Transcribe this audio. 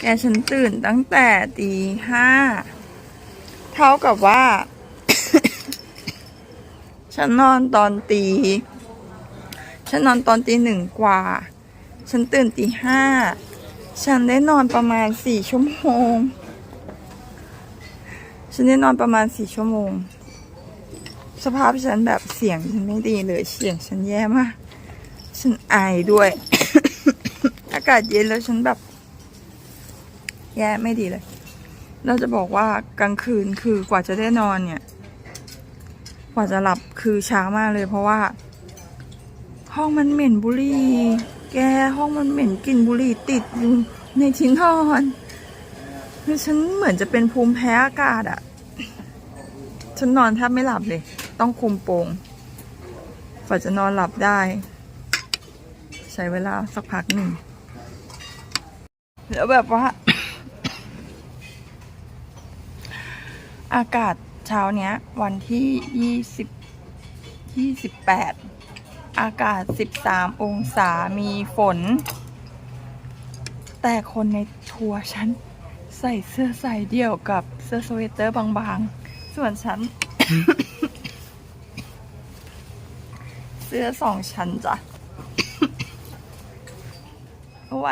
แกฉันตื่นตั้งแต่ตีห้า เท่ากับว่า ฉันนอนตอนตี ฉันนอนตอนตีหนึ่งกว่า ฉันตื่นตีห้า ฉันได้นอนประมาณสี่ชั่วโมง ฉันได้นอนประมาณสี่ชั่วโมง สภาพฉันแบบเสียงฉันไม่ดีเลย เสียงฉันแย่มาก ฉันไอด้วย อากาศเย็นแล้วฉันแบบ แย่ไม่ดีเลย เราจะบอกว่ากลางคืนคือกว่าจะได้นอนเนี่ย กว่าจะหลับคือช้ามากเลยเพราะว่า ห้องมันเหม็นบุหรี่แกห้องมันเหม็นกลิ่นบุหรี่ติดอยู่ในชิ้นนอนคือฉันเหมือนจะเป็นภูมิแพ้อากาศอะฉันนอนแทบไม่หลับเลย ต้องคุมโปงกว่าจะนอนหลับได้ ใช้เวลาสักพักหนึ่งแล้วแบบว่า อากาศเช้าเนี้ย วันที่ยี่สิบยี่สิบแปดอากาศสิบสามองศามีฝน แต่คนในทัวร์ฉันใส่เสื้อใส่เดี่ยวกับเสื้อสเวตเตอร์บางๆ ส่วนฉัน เสื้อสองชั้นจ้ะไหว